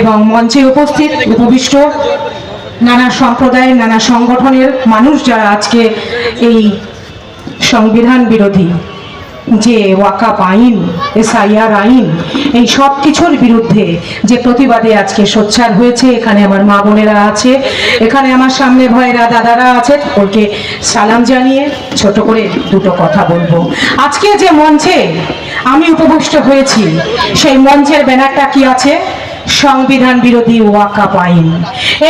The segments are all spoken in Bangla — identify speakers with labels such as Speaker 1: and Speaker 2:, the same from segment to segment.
Speaker 1: এবং মঞ্চে উপস্থিত উপবিষ্ট নানা সম্প্রদায়ের, নানা সংগঠনের মানুষ যারা আজকে এই সংবিধান বিরোধী যে ওয়াকাপ আইন, এসআইআর আইন, এই সব কিছুর বিরুদ্ধে যে প্রতিবাদে আজকে সোচ্চার হয়েছে, এখানে আমার মা বোনেরা আছে, এখানে আমার সামনে ভয়েরা দাদারা আছে ওকে সালাম জানিয়ে ছোট করে দুটো কথা বলব। আজকে যে মঞ্চে আমি উপবিষ্ট হয়েছি, সেই মঞ্চের ব্যানারটা কি আছে? সংবিধান বিরোধী ওয়াকাপ আইন।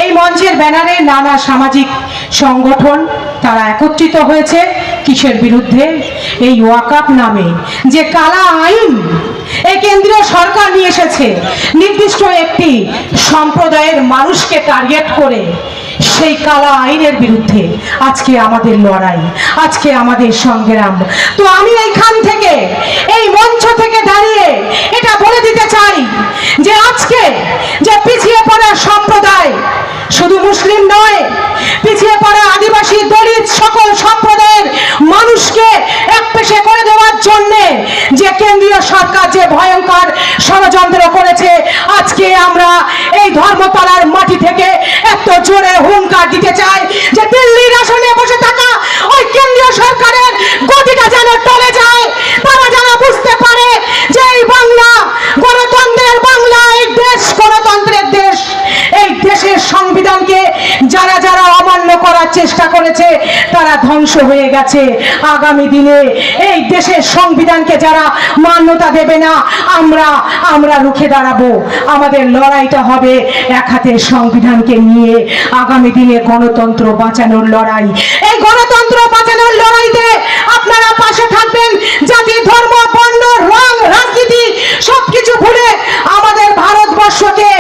Speaker 1: এই মঞ্চের ব্যানারে নানা সামাজিক সংগঠন, তারা একত্রিত হয়েছে কিসের বিরুদ্ধে? এই ওয়াকাপ নামে যে কালা আইন এই কেন্দ্রীয় সরকার নিয়ে এসেছে, নির্দিষ্ট একটি সম্প্রদায়ের মানুষকে টার্গেট করে সেই কালা আইনের বিরুদ্ধে আজকে আমাদের লড়াই, আজকে আমাদের সংগ্রাম। তো আমি এইখান থেকে, এই মঞ্চ থেকে দাঁড়িয়ে এটা বলে দিতে চাই যে আজকে যে পিছিয়ে পড়া সম্প্রদায় শুধু মুসলিম নয় পিছিয়ে পড়া আদিবাসী দলিত সকল সম্প্রদায়ের মানুষকে এক পেশে করে দেওয়ার জন্যে যে কেন্দ্রীয় সরকার যে ভয়ঙ্কর ষড়যন্ত্র করেছে, আজকে আমরা এই ধর্মতলার মাটি থেকে এত জোরে হুঙ্কার দিতে চাই যে দিল্লির আসনে বসে থাকা ওই কেন্দ্রীয় সরকারের গতিটা যেন টলে চেষ্টা করেছে, তারা ধ্বংস হয়ে গেছে। আগামী দিনে এই দেশের সংবিধানকে যারা মান্যতা দেবে না, আমরা আমরা রুখে দাঁড়াবো। আমাদের লড়াইটা হবে এক হাতে সংবিধানকে নিয়ে। আগামী দিনে গণতন্ত্র বাঁচানোর লড়াই। এই গণতন্ত্র বাঁচানোর লড়াইতে আপনারা পাশে থাকবেন। জাতি, ধর্ম, বর্ণ, রং, রাজনীতি, সবকিছু ভুলে আমাদের ভারতবর্ষকে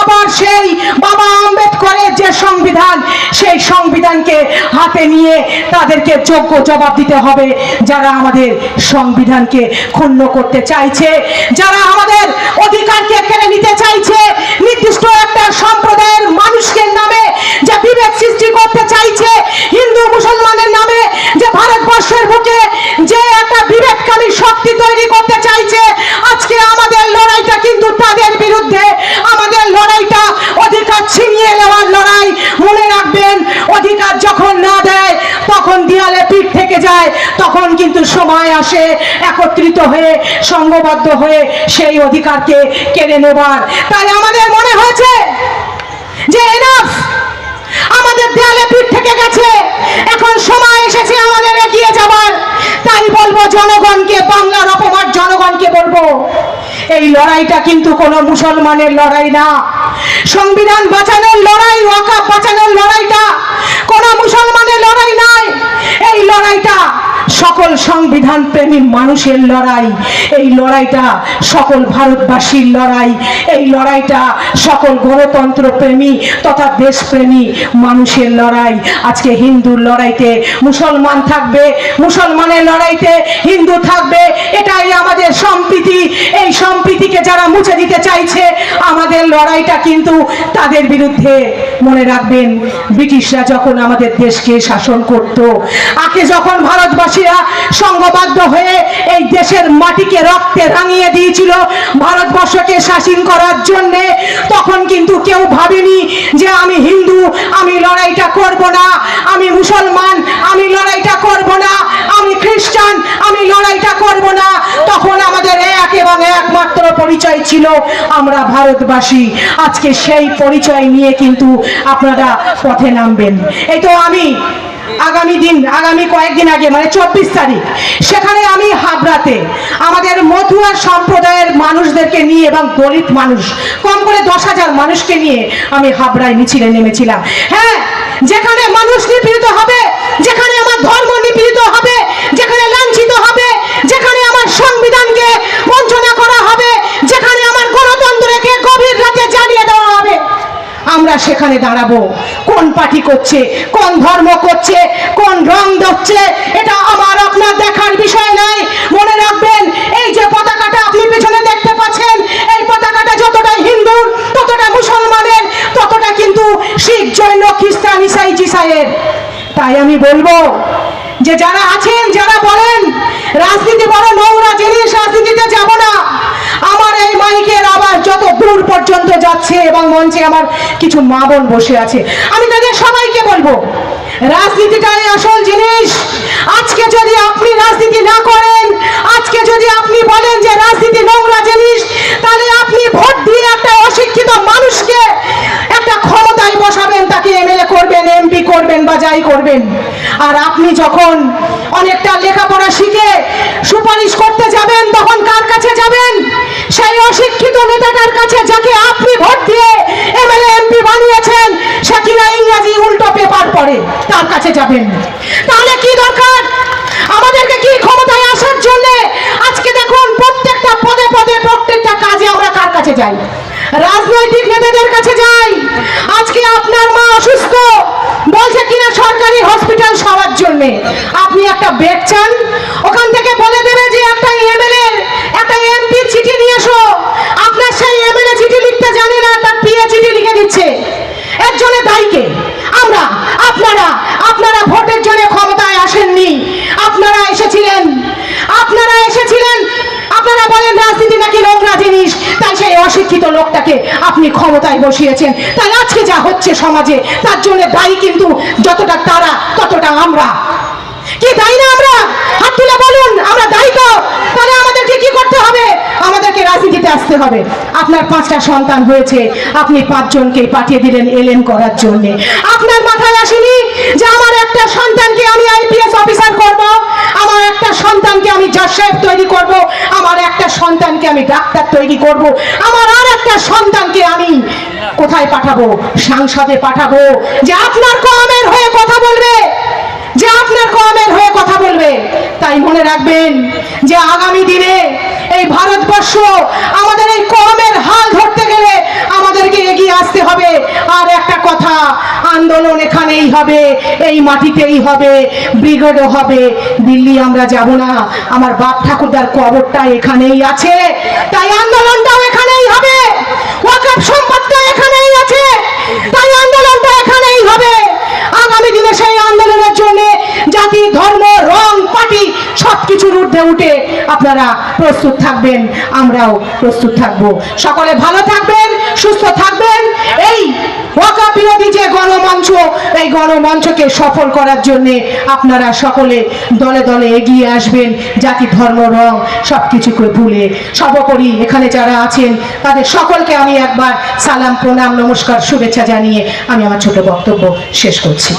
Speaker 1: আবার সেই বাবা আম্বেদকরের যে সংবিধান সেই সংবিধানকে হাতে নিয়ে তাদেরকে যোগ্য জবাব দিতে হবে যারা আমাদের সংবিধানকে ক্ষুণ্ণ করতে চাইছে, যারা আমাদের অধিকারকে কেড়ে নিতে চাইছে। নির্দিষ্ট একটা সম্প্রদায়ের মানুষকে নামে যে বিভেদ সৃষ্টি করতে চাইছে, হিন্দু মুসলমানের নামে যে ভারতবর্ষের বুকে যে একটা বিভেদকারী শক্তি তৈরি করতে চাইছে, আজকে আমাদের লড়াইটা কিন্তু তাদের বিরুদ্ধে, আমাদের লড়াইটা অধিকার যখন না দেয়, তখন দেয়ালে পিঠ থেকে যায়, তখন কিন্তু সময় আসে। একত্রিত হয়ে সংঘবদ্ধ হয়ে সেই অধিকারকে কেড়ে নেবার। তাই আমাদের মনে হয়েছে যে এনাফ আমাদের দেয়ালে পিঠ থেকে গেছে। এখন সময় এসেছে আমাদের এগিয়ে যাবার। তাই বলব, জনগণকে, বাংলার অপমান জনগণকে বলব, এই লড়াইটা কিন্তু কোনো মুসলমানের লড়াই না। সংবিধান বাঁচানোর লড়াই ওয়াকাপ বাঁচানোর লড়াইটা কোনো মুসলমানের লড়াই নাই। এই লড়াইটা সকল সংবিধান প্রেমী মানুষের লড়াই। এই লড়াইটা সকল ভারতবাসীর লড়াই। এই লড়াইটা সকল গণতন্ত্র প্রেমী তথা দেশপ্রেমী মানুষের লড়াই। আজকে হিন্দুর লড়াইতে মুসলমান থাকবে, মুসলমানের লড়াইতে হিন্দু থাকবে, এটাই আমাদের সম্প্রীতি। এই সম্প্রীতিকে যারা মুছে দিতে চাইছে আমাদের লড়াইটা কিন্তু তাদের বিরুদ্ধে মনে রাখবেন। ব্রিটিশরা যখন আমাদের দেশকে শাসন করত, আগে যখন ভারতবাসীরা সংঘবদ্ধ হয়ে এই দেশের মাটিকে রক্তে রাঙিয়ে দিয়েছিল ভারতবর্ষকে শাসন করার জন্যে, তখন কিন্তু কেউ ভাবেনি যে আমি হিন্দু, আমি লড়াইটা করব না, আমি মুসলমান, আমি লড়াইটা করব না, আমি খ্রিস্টান, আমি লড়াইটা করব না। তখন আমাদের পরিচয় ছিল আমরা ভারতবাসী। আজকে সেই পরিচয় নিয়ে কিন্তু আপনারা পথে নামবেন। এই তো আমি আগামী দিন, আগামী কয়েকদিন আগে মানে চব্বিশ তারিখ, সেখানে আমি হাবড়াতে আমাদের মথুয়া সম্প্রদায়ের মানুষদেরকে নিয়ে এবং দলিত মানুষ, কম করে দশ হাজার মানুষকে নিয়ে আমি হাবড়ায় মিছিলে নেমেছিলাম। হ্যাঁ যেখানে মানুষ নিপীড়িত হবে, যেখানে আমার ধর্ম নিপীড়িত হবে, যেখানে লাঞ্ছিত হবে, যেখানে আমার সংবিধানকে সেখানে দাঁড়াবো। কোন পার্টি করছে, কোন ধর্ম করছে, কোন রং ধরছে, এটা আমার আপনার দেখার বিষয় নয়। মনে রাখবেন, এই যে পতাকাটা আপনি পেছনে দেখতে পাচ্ছেন, এই পতাকাটা যতটা হিন্দুর ততটা মুসলমানের, ততটা কিন্তু শিখ, জৈন, খ্রিস্টান, ইসাই, জিসাইয়ের। তাই আমি বলব যে যারা আছেন, যারা বলেন, রাজনীতি বড় নোংরা জিনিস, রাজনীতিতে যাব না। দূর পর্যন্ত যাচ্ছে এবং মঞ্চে আমার কিছু মা বোন বসে আছে। আমি তাদের সবাইকে বলব রাজনীতিটাই আসল জিনিস। আজকে যদি আপনি রাজনীতি না করেন, আজকে যদি আপনি বলেন যে রাজনীতি নোংরা জিনিস, তাহলে আপনি ভোট দিয়ে একটা অশিক্ষিত মানুষকে একটা ক্ষমতায় বসাবেন, তাকে এমএলএ করবেন এমপি করবেন বা যাই করবেন। আর আপনি যখন অনেকটা লেখাপড়া শিখে সুপারিশ করতে যাবেন তখন কার কাছে যাবেন সেই অশিক্ষিত কাছে যাকে আপনি ভোট দিয়ে এমএলএ, এমপি বানিয়েছেন, সে কিনা ইংরাজি উল্টো পেপার পড়ে, তার কাছে যাবেন। তাহলে কি দরকার? আমাদেরকে কি ক্ষমতায় আসার জন্য? আজকে দেখুন, প্রত্যেকটা পদে পদে প্রত্যেকটা কাজে আমরা কার কাছে যাই? রাজনৈতিক নেতাদের কাছে যাই। আজকে আপনার মা অসুস্থ, বলছে কিনা সরকারি হসপিটাল সবার জন্য। আপনি একটা বেড চান, ওখান থেকে বলে দেবে যে একটা এমএলএ একটা এমপি চিঠি নিয়ে এসো আপনার সেই এমএলএ চিঠি লিখতে জানে না তার পিএ চিঠি লিখে দিচ্ছে এর জন্য দায়ীকে আমরা আপনারা আপনারা ভোটের জন্য ক্ষমতায় আসেননি আপনারা এসেছিলেন আপনারা এসেছিলেন আপনারা বলেন রাজনীতি নাকি নোংরা জিনিস তাই সেই অশিক্ষিত লোকটাকে আপনি ক্ষমতায় বসিয়েছেন। তাই আজকে যা হচ্ছে সমাজে, তার জন্য দায়ী কিন্তু যতটা তারা, ততটা আমরা। কি দায়ী না আমরা? হাত তুলে বলুন, আমরা দায়ী তো। তাহলে আমাদেরকে কি করতে হবে? আমাদেরকে রাজনীতিতে আসতে হবে। আপনার পাঁচটা সন্তান হয়েছে, আপনি পাঁচজনকে পাঠিয়ে দিলেন এলএম করার জন্য। আপনার মাথায় আসেনি যে আমার একটা সন্তানকে আমি আইপিএস অফিসার করব? আমার একটা সন্তানকে আমি জজ সাহেব তৈরি করব আমার একটা সন্তানকে আমি ডাক্তার তৈরি করব। আমার আর একটা সন্তানকে আমি কোথায় পাঠাবো? সাংসদে পাঠাবো। যে আপনার কমের হয়ে কথা বলবে। যে আপনার কমের হয়ে কথা বলবে। তাই মনে রাখবেন যে আগামী দিনে এই ভারতবর্ষ, আমাদের এই কমের হাল ধরতে গেলে আমাদেরকে এগিয়ে আসতে হবে। আর একটা কথা, আন্দোলন এখানেই হবে, এই মাটিতেই হবে, ব্রিগেডও হবে। দিল্লি আমরা যাব না, আমার বাপ ঠাকুরদার কবরটা এখানেই আছে। তাই আন্দোলনটাও এখানেই হবে, ওয়াকফ সম্পদটা এখানেই আছে, তাই আন্দোলনটা এখানেই হবে। আগামী দিনে সেই আন্দোলনের জন্য জাতি, ধর্ম সবকিছুর ঊর্ধ্বে উঠে আপনারা প্রস্তুত থাকবেন, আমরাও প্রস্তুত থাকব। সকলে ভালো থাকবেন, সুস্থ থাকবেন। এই বিরোধী যে গণমঞ্চ, এই গণমঞ্চকে সফল করার জন্য আপনারা সকলে দলে দলে এগিয়ে আসবেন, জাতি, ধর্ম, রং সব কিছুকে ভুলে। সর্বোপরি এখানে যারা আছেন, তাদের সকলকে আমি একবার সালাম, প্রণাম, নমস্কার, শুভেচ্ছা জানিয়ে আমি আমার ছোট বক্তব্য শেষ করছি।